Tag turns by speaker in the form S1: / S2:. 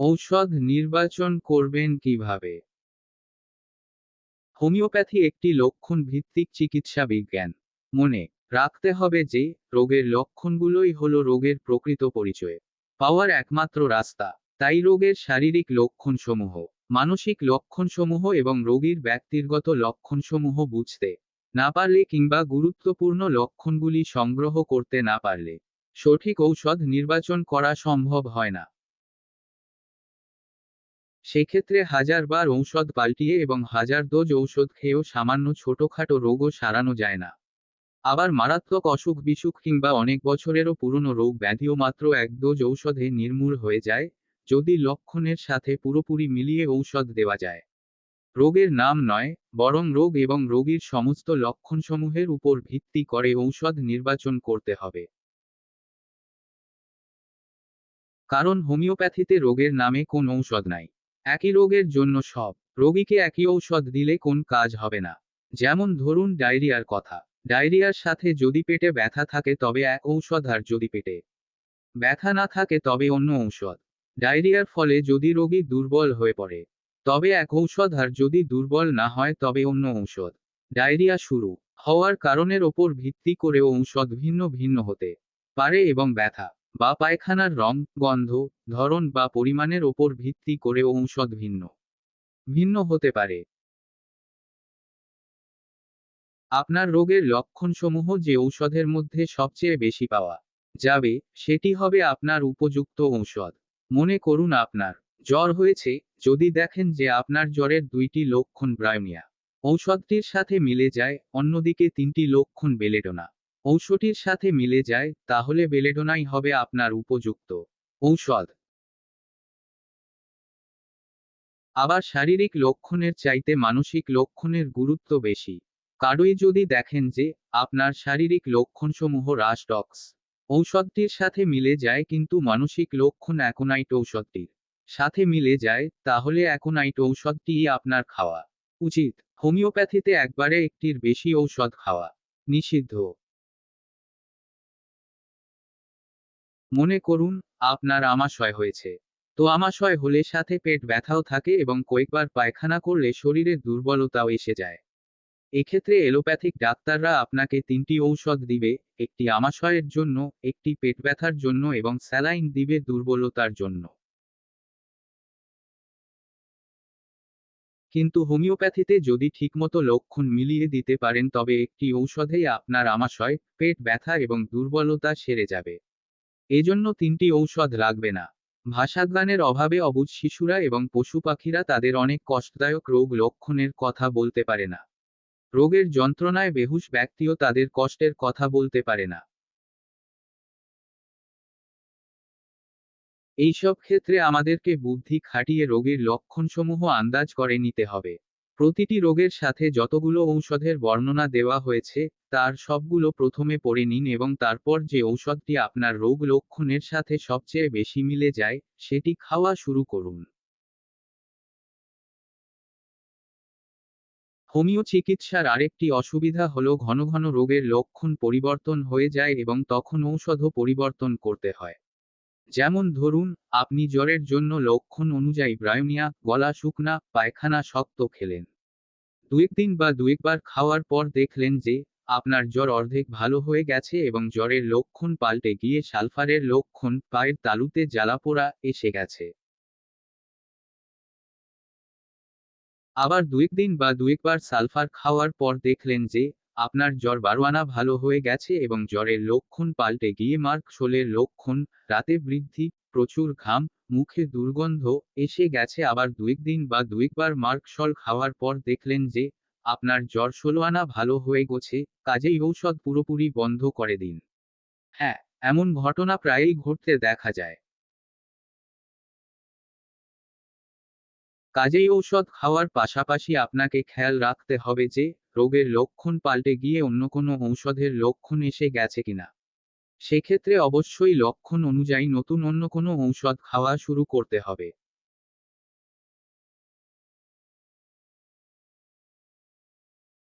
S1: ঔষধ নির্বাচন করবেন কীভাবে? হোমিওপ্যাথি একটি লক্ষণ ভিত্তিক চিকিৎসা বিজ্ঞান। মনে রাখতে হবে যে, রোগের লক্ষণগুলোই হলো রোগের প্রকৃত পরিচয়। পাওয়ার একমাত্র রাস্তা। তাই রোগের শারীরিক লক্ষণসমূহ, মানসিক লক্ষণসমূহ এবং রোগীর ব্যক্তিগত লক্ষণসমূহ বুঝতে না পারলে কিংবা গুরুত্বপূর্ণ লক্ষণগুলি সংগ্রহ করতে না পারলে সঠিক ঔষধ নির্বাচন করা সম্ভব হয় না। সেক্ষেত্রে হাজারবার ঔষধ পাল্টিয়ে এবং হাজার ডোজ ঔষধ খেয়েও সামান্য ছোটখাটো রোগও সারানো যায় না। আবার মারাত্মক অসুখ বিসুখ কিংবা অনেক বছরেরও পুরনো রোগ ব্যাধিও মাত্র এক ডোজ ঔষধে নির্মূল হয়ে যায়, যদি লক্ষণের সাথে পুরোপুরি মিলিয়ে ঔষধ দেওয়া যায়। রোগের নাম নয়, বরং রোগ এবং রোগীর সমস্ত লক্ষণসমূহের উপর ভিত্তি করে ঔষধ নির্বাচন করতে হবে। কারণ হোমিওপ্যাথিতে রোগের নামে কোন ঔষধ নাই। একই রোগের জন্য সব রোগীকে একই ঔষধ দিলে কোন কাজ হবে না। যেমন ধরুন ডায়রিয়ার কথা। ডায়রিয়ার সাথে যদি পেটে ব্যথা থাকে তবে এক ঔষধ আর যদি পেটে ব্যথা না থাকে তবে অন্য ঔষধ। ডায়রিয়ার ফলে যদি রোগী দুর্বল হয়ে পড়ে, তবে এক ঔষধ আর যদি দুর্বল না হয় তবে অন্য ঔষধ। ডায়রিয়া শুরু হওয়ার কারণের ওপর ভিত্তি করে ঔষধ ভিন্ন ভিন্ন হতে পারে এবং ব্যথা বা পায়খানার রং, গন্ধ, ধরন বা পরিমাণের ওপর ভিত্তি করে ঔষধ ভিন্ন। ভিন্ন হতে পারে। আপনার রোগের লক্ষণসমূহ যে ঔষধের মধ্যে সবচেয়ে বেশি পাওয়া যাবে, সেটি হবে আপনার উপযুক্ত ঔষধ। মনে করুন আপনার জ্বর হয়েছে, যদি দেখেন যে আপনার জ্বরের দুইটি লক্ষণ ব্রায়োনিয়া। ঔষধটির সাথে মিলে যায়, অন্যদিকে তিনটি লক্ষণ বেলেডোনা। ঔষধির সাথে মিলে যায়, তাহলে বেলেডোনাই হবে আপনার উপযুক্ত। ঔষধ। আবার শারীরিক লক্ষণের চাইতে মানসিক লক্ষণের গুরুত্ব বেশি। কারোই যদি দেখেন যে, আপনার শারীরিক লক্ষণসমূহ রাসটক্স ঔষধটির সাথে মিলে যায় কিন্তু মানসিক লক্ষণ অ্যাকোনাইট ঔষধটির। সাথে মিলে যায়, তাহলে অ্যাকোনাইট ঔষধটিই আপনার খাওয়া। উচিত। হোমিওপ্যাথিতে একবারে একটির বেশি ঔষধ খাওয়া। নিষিদ্ধ। মনে করুন, আপনার আমাশয় হয়েছে। তো আমাশয় হলে সাথে পেট ব্যথাও থাকে এবং কয়েকবার পায়খানা করলে শরীরের দুর্বলতাও এসে যায়। এক্ষেত্রে এলোপ্যাথিক ডাক্তাররা আপনাকে তিনটি ঔষধ দিবে, একটি আমাশয়ের জন্য, একটি পেট ব্যথার জন্য এবং স্যালাইন দিবে দুর্বলতার জন্য। কিন্তু হোমিওপ্যাথিতে যদি ঠিকমতো লক্ষণ মিলিয়ে দিতে পারেন তবে একটি ঔষধেই আপনার আমাশয়, পেট ব্যথা এবং দুর্বলতা সেরে যাবে। এজন্য তিনটি ঔষধ লাগবে না। ভাষাজ্ঞানের অভাবে অবুঝ শিশুরা এবং পশু পাখিরা তাদের অনেক কষ্টদায়ক রোগ লক্ষণের কথা বলতে পারে না। রোগের যন্ত্রণায় বেহুশ ব্যক্তিও তাদের কষ্টের কথা বলতে পারে না। এইসব ক্ষেত্রে আমাদেরকে বুদ্ধি খাটিয়ে রোগের লক্ষণসমূহ আন্দাজ করে নিতে হবে। প্রতিটি রোগের সাথে যতগুলো ঔষধের বর্ণনা দেওয়া হয়েছে, তার সবগুলো প্রথমে পড়ে নিন এবং তারপর যে ঔষধটি আপনার রোগ লক্ষণের সাথে সবচেয়ে বেশি মিলে যায়, সেটি খাওয়া শুরু করুন। হোমিও চিকিৎসার আরেকটি অসুবিধা হল ঘন ঘন রোগের লক্ষণ পরিবর্তন হয়ে যায় এবং তখন ঔষধও পরিবর্তন করতে হয়। যেমন ধরুন, আপনি জ্বরের জন্য লক্ষণ অনুযায়ী ব্রায়োনিয়া, গলা শুকনা, পায়খানা শক্ত খেলেন। দুয়েকদিন বা দুয়েকবার খাওয়ার পর দেখলেন যে, আপনার জ্বর অর্ধেক ভালো হয়ে গেছে এবং জ্বরের লক্ষণ পাল্টে গিয়ে সালফারের লক্ষণ, পায়ের তালুতে জ্বালাপোড়া এসে গেছে। আবার দুয়েকদিন বা দুয়েকবার সালফার খাওয়ার পর দেখলেন যে আপনার জ্বর বারোয়ানা ভালো হয়ে গেছে এবং জ্বরের লক্ষণ পাল্টে গিয়ে মার্ক শোলের লক্ষণ, রাতে বৃদ্ধি, প্রচুর ঘাম, মুখে দুর্গন্ধ, এসে গেছে আবার দুই দুয়েকদিন বা দুয়েকবার মার্ক শল খাওয়ার পর দেখলেন যে, আপনার জ্বর ষোলো আনা ভালো হয়ে গেছে, কাজেই ঔষধ পুরোপুরি বন্ধ করে দিন। হ্যাঁ এমন ঘটনা প্রায়ই ঘটতে দেখা যায়। কাজেই ঔষধ খাওয়ার পাশাপাশি আপনাকে খেয়াল রাখতে হবে যে, রোগের লক্ষণ পাল্টে গিয়ে অন্য কোনো ঔষধের লক্ষণ এসে গেছে কিনা। সেক্ষেত্রে অবশ্যই লক্ষণ অনুযায়ী নতুন অন্য কোনো ঔষধ খাওয়া শুরু করতে হবে।